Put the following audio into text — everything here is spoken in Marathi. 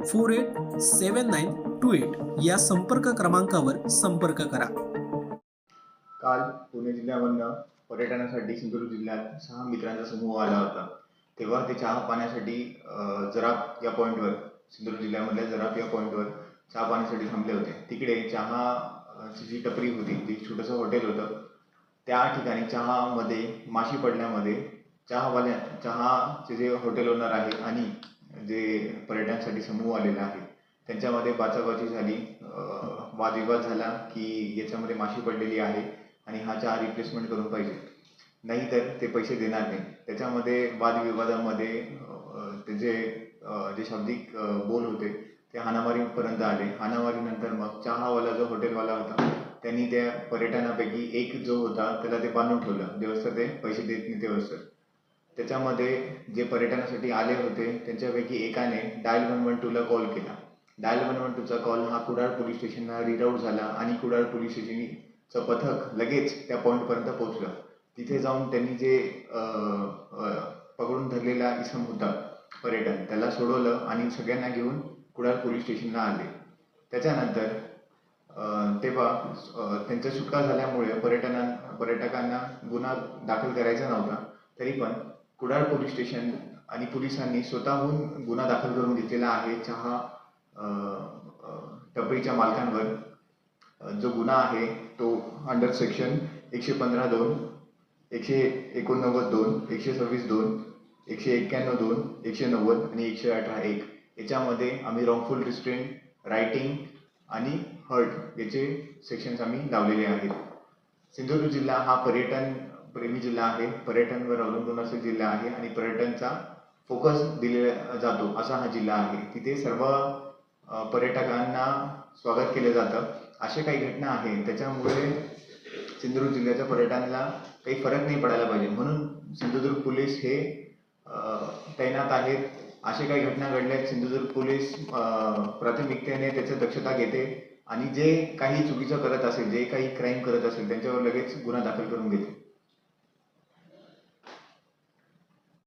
four eight seven nine two eight या संपर्क क्रमांकावर संपर्क करा. काल पुणे जिल्ह्यामधनं पर्यटनासाठी सिंधुदुर्ग जिल्ह्यात सहा मित्रांचा समूह आला होता. तेव्हा ते चहा पाण्यासाठी जरा या पॉईंटवर सिंधुदुर्ग जिल्ह्यामधल्या जराप या पॉईंटवर चहा पाण्यासाठी थांबले होते. तिकडे चहा ची जी टपरी होती जी छोटंसं हॉटेल होतं. त्या ठिकाणी चहामध्ये माशी पडल्यामध्ये चहावाल्या चहाचे जे हॉटेल ओनर आहे आणि जे पर्यटनासाठी समूह आलेला आहे त्यांच्यामध्ये बाचाबाची झाली वादविवाद झाला की याच्यामध्ये माशी पडलेली आहे आणि हा चहा रिप्लेसमेंट करून पाहिजे. नाहीतर ते पैसे देणार नाही. त्याच्यामध्ये वादविवादामध्ये त्याचे ते जे शाब्दिक बोल होते ते हानामारीपर्यंत आले. हानामारीनंतर मग चहावाला जो हॉटेलवाला होता त्यांनी त्या पर्यटनापैकी एक जो होता त्याला ते बांधून ठेवलं. दिवस ते पैसे देत नाही तेव्हा त्याच्यामध्ये जे पर्यटनासाठी आले होते त्यांच्यापैकी एकाने डायल वन वन टूला कॉल केला. डायल वन वन टूचा कॉल हा कुडाळ पोलीस स्टेशनला रिडाऊट झाला आणि कुडाळ पोलीस स्टेशनचं पथक लगेच त्या पॉईंटपर्यंत पोहोचलं. तिथे जाऊन त्यांनी जे पकडून धरलेला इसम होता पर्यटन त्याला सोडवलं आणि सगळ्यांना घेऊन कुडाळ पोलीस स्टेशनला आले. त्याच्यानंतर तेव्हा त्यांच्या त्यांचा सुटका झाल्यामुळे पर्यटना पर्यटकांना गुन्हा दाखल करायचा नव्हता तरी पण कुडाळ पोलीस स्टेशन आणि पोलिसांनी स्वतःहून गुन्हा दाखल करून घेतलेला आहे. चहा टपरीच्या मालकांवर जो गुन्हा आहे तो अंडर सेक्शन एकशे पंधरा दोन एकशे एकोणनव्वद दोन एकशे सव्वीस दोन एकशे एक्क्याण्णव दोन एकशे नव्वद आणि एकशे अठरा एक. याच्यामध्ये आम्ही रॉंगफुल रिस्ट्रेंट रायटिंग आणि हर्ट याचे सेक्शन्स आम्ही लावलेले आहेत. सिंधुदुर्ग जिल्हा हा पर्यटन प्रेमी जिल्हा आहे पर्यटनवर अवलंबून असा जिल्हा आहे आणि पर्यटनचा फोकस दिलेला जातो असा हा जिल्हा आहे. तिथे सर्व पर्यटकांना स्वागत केलं जातं. असे काही घटना आहेत त्याच्यामुळे सिंधुदुर्ग जिल्ह्याच्या पर्यटनाला काही फरक नाही पडायला पाहिजे. म्हणून सिंधुदुर्ग पोलीस हे तैनात आहेत. असे काही घटना घडल्यात सिंधुदुर्ग पोलीस प्राथमिकतेने त्याची दक्षता घेते आणि जे काही चुकीचं करत असेल जे काही क्राईम करत असेल त्यांच्यावर लगेच गुन्हा दाखल करून घेते.